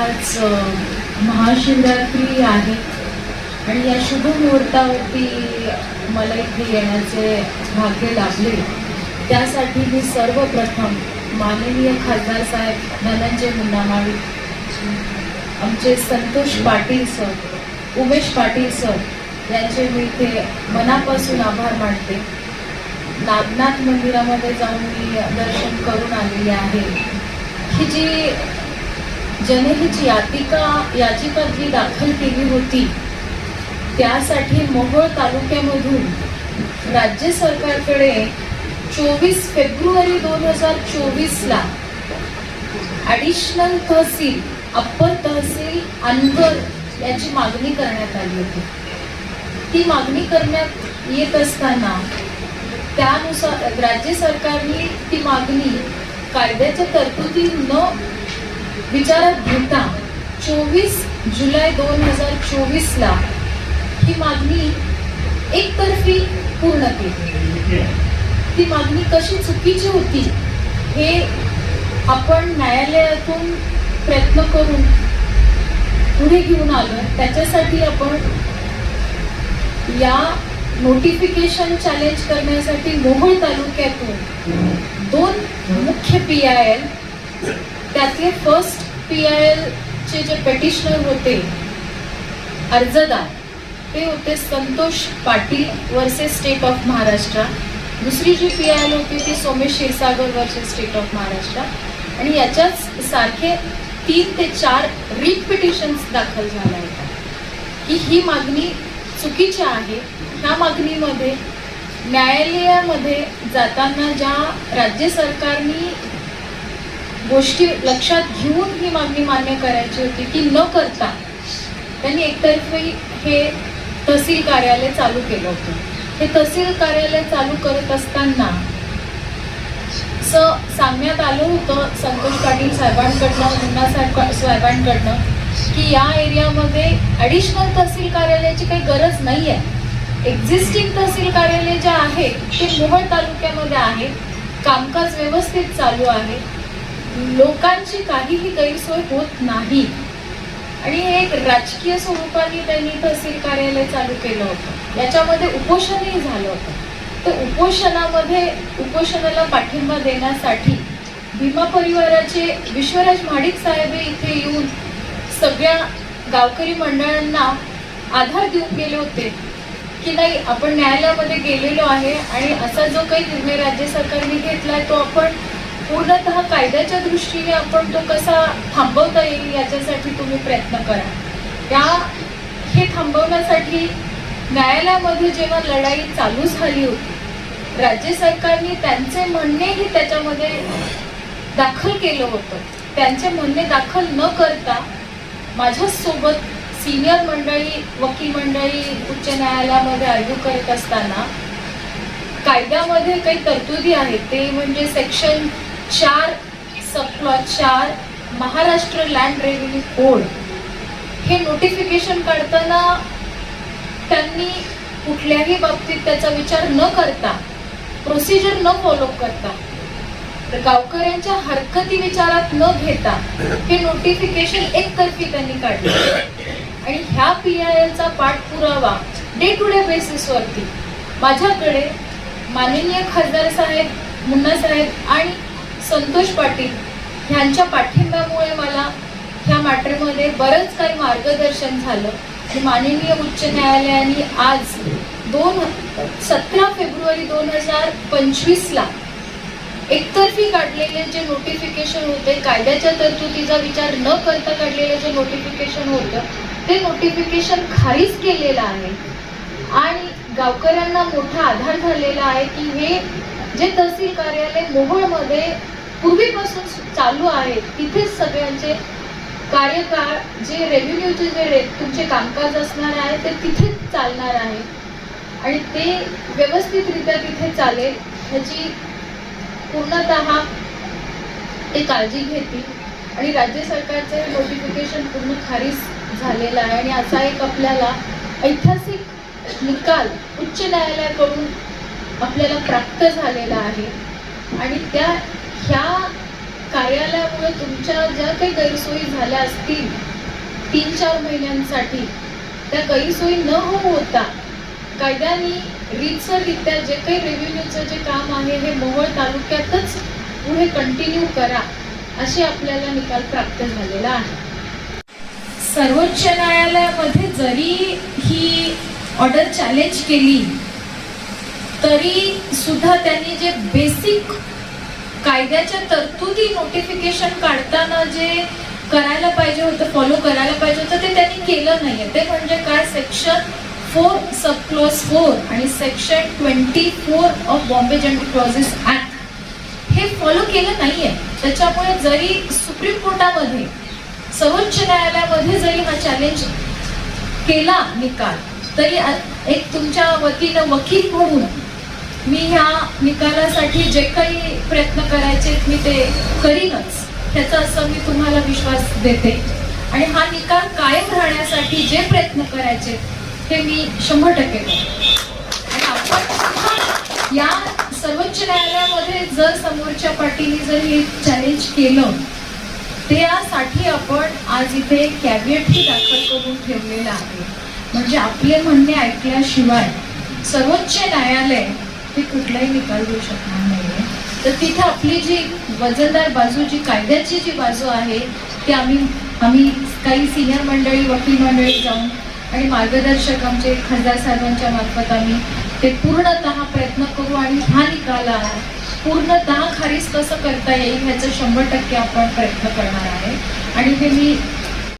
आज महाशिवरात्री आहे. आणि या शुभ मुहूर्तावरती मला इथे येण्याचे भाग्य लाभले. त्यासाठी मी सर्वप्रथम माननीय खासदार साहेब धनंजय मुन्ना आमचे संतोष पाटील सर उमेश पाटील सर यांचे मी इथे मनापासून आभार मानते. नागनाथ मंदिरामध्ये जाऊन मी दर्शन करून आलेले आहे. ही जी जनहित याचिका याचिका जी दाखल केली होती त्यासाठी मोहोळ तालुक्यामधून राज्य सरकारकडे चोवीस फेब्रुवारी दोन हजार चोवीसला ॲडिशनल तहसील अप्पर तहसील अनवर याची मागणी करण्यात आली होती. ती मागणी करण्यात येत असताना त्यानुसार राज्य सरकारने ती मागणी कायद्याच्या तरतुदी न विचारात घेता चोवीस जुलै दोन हजार चोवीसला ही मागणी एकतर्फी पूर्ण केली. ती मागणी कशी चुकीची होती हे आपण न्यायालयातून प्रयत्न करून पुढे घेऊन आलो. त्याच्यासाठी आपण या नोटिफिकेशन चॅलेंज करण्यासाठी मोहोळ तालुक्यातून दोन मुख्य पी आय एल त्यातले फर्स्ट पी आय एलचे जे पेटिशनर होते अर्जदार ते होते Santosh Patil versus state of Maharashtra. दुसरी जी पी आय एल होती ती Somesh Kshirsagar versus state of Maharashtra. आणि याच्याच सारखे तीन ते चार रिट पिटिशन्स दाखल झाल्या होत्या. की ही मागणी चुकीची आहे. ह्या मागणीमध्ये न्यायालयामध्ये जाताना ज्या राज्य सरकारनी गोष्टी लक्षात घेऊन ही मागणी मान्य करायची होती की न करता त्यांनी एकतर्फी हे तहसील कार्यालय चालू केलं होतं. हे तहसील कार्यालय चालू करत असताना स सांगण्यात आलं होतं संतोष पाटील साहेबांकडनं मुन्ना साहेब साहेबांकडनं की या एरियामध्ये ॲडिशनल तहसील कार्यालयाची काही गरज नाही आहे एक्झिस्टिंग तहसील कार्यालय जे आहे ते मोहोळ तालुक्यामध्ये आहे. कामकाज व्यवस्थित चालू आहे. लोकांची काहीही गैरसोय होत नाही. आणि हे एक राजकीय स्वरूपाने त्यांनी तहसील कार्यालय चालू केलं होतं. याच्यामध्ये उपोषणही झालं होतं. तर उपोषणामध्ये उपोषणाला पाठिंबा देण्यासाठी भीमा परिवाराचे विश्वराज महाडिक साहेब इथे येऊन सगळ्या गावकरी मंडळांना आधार देऊन गेले होते की नाही आपण न्यायालयामध्ये गेलेलो आहे आणि असा जो काही निर्णय राज्य सरकारने घेतला आहे तो आपण पूर्णतः कायद्याच्या दृष्टीने आपण तो कसा थांबवता येईल याच्यासाठी तुम्ही प्रयत्न करा. त्या हे थांबवण्यासाठी न्यायालयामध्ये जेव्हा लढाई चालू झाली होती राज्य सरकारने त्यांचे म्हणणेही त्याच्यामध्ये दाखल केलं होतं. त्यांचे म्हणणे दाखल न करता माझ्यासोबत सिनियर मंडळी वकील मंडळी उच्च न्यायालयामध्ये आर्ग्यू करत असताना कायद्यामध्ये काही तरतुदी आहेत. ते म्हणजे सेक्शन चार सबप्लॉट चार महाराष्ट्र लँड रेव्हेन्यू कोड हे नोटिफिकेशन काढताना त्यांनी कुठल्याही बाबतीत त्याचा विचार न करता प्रोसिजर न फॉलो करता तर गावकऱ्यांच्या हरकती विचारात न घेता हे नोटिफिकेशन एकतर्फी त्यांनी काढले. आणि ह्या पी आय एलचा पाठपुरावा डे टू डे बेसिसवरती माझ्याकडे माननीय खासदार साहेब मुन्ना साहेब आणि संतोष पाटील ह्यांच्या पाठिंब्यामुळे मला ह्या मॅटरमध्ये बरंच काही मार्गदर्शन झालं. माननीय उच्च न्यायालयाने आज दोन सतरा फेब्रुवारी दोन हजार पंचवीसला एकतर्फी काढलेले जे नोटिफिकेशन होते कायद्याच्या तरतुदीचा विचार न करता काढलेलं जे नोटिफिकेशन होतं ते नोटिफिकेशन खारीज केलेलं आहे. आणि गावकऱ्यांना मोठा आधार झालेला आहे की हे जे तहसील कार्यालय मोहोळमध्ये पूर्वीपासून चालू आहे. तिथेच सगळ्यांचे कार्यकाळ जे रेव्हेन्यूचे जे रे तुमचे कामकाज असणार आहे ते तिथेच चालणार आहे. आणि ते व्यवस्थितरित्या तिथे चालेल ह्याची पूर्णतः ते काळजी घेतील. आणि राज्य सरकारचे नोटिफिकेशन पूर्ण खारीज झालेलं आहे. आणि असा एक आपल्याला ऐतिहासिक निकाल उच्च न्यायालयाकडून आपल्याला प्राप्त झालेला आहे. आणि त्या ह्या कार्यालयामुळे तुमच्या ज्या काही गैरसोयी झाल्या असतील तीन चार महिन्यांसाठी त्या गैरसोयी न होता कायद्याने रीतसररित्या जे काही रेव्हेन्यूचं जे काम आहे हे मोहोळ तालुक्यातच पुढे कंटिन्यू करा असे आपल्याला निकाल प्राप्त झालेला आहे. सर्वोच्च न्यायालयामध्ये जरी ही ऑर्डर चॅलेंज केली तरी सुद्धा त्यांनी जे बेसिक कायद्याच्या तरतुदी नोटिफिकेशन काढताना जे करायला पाहिजे होतं फॉलो करायला पाहिजे होतं ते त्यांनी केलं नाहीये. ते म्हणजे काय? Section four sub clause four आणि section twenty four of Bombay general clauses act हे फॉलो केलं नाहीये. त्याच्यामुळे जरी सुप्रीम कोर्टामध्ये सर्वोच्च न्यायालयामध्ये जरी हा चॅलेंज केला निकाल तरी एक तुमच्या वतीनं वकील म्हणून मी ह्या निकालासाठी जे काही प्रयत्न करायचे मी ते करीनच. त्याचा असं मी तुम्हाला विश्वास देते. आणि हा निकाल कायम राहण्यासाठी जे प्रयत्न करायचे ते मी शंभर टक्के आणि आपण या सर्वोच्च न्यायालयामध्ये जर समोरच्या पार्टीने जर हे चॅलेंज केलं त्यासाठी आपण आज इथे कॅबिनेटही दाखल करून ठेवलेलं आहे. म्हणजे आपले म्हणणे ऐकल्याशिवाय सर्वोच्च न्यायालय ते कुठलाही निकाल देऊ शकणार नाहीये. तर तिथे आपली जी वजनदार बाजू जी कायद्याची जी बाजू आहे ती आम्ही आम्ही काही सिनियर मंडळी वकील मंडळी जाऊन आणि मार्गदर्शक आमचे खासदार साहेबांच्या मार्फत आम्ही ते पूर्णतः प्रयत्न करू आणि हा निकाला पूर्णतः खारीज कसं करता येईल ह्याचं शंभर टक्के आपण प्रयत्न करणार आहे. आणि हे मी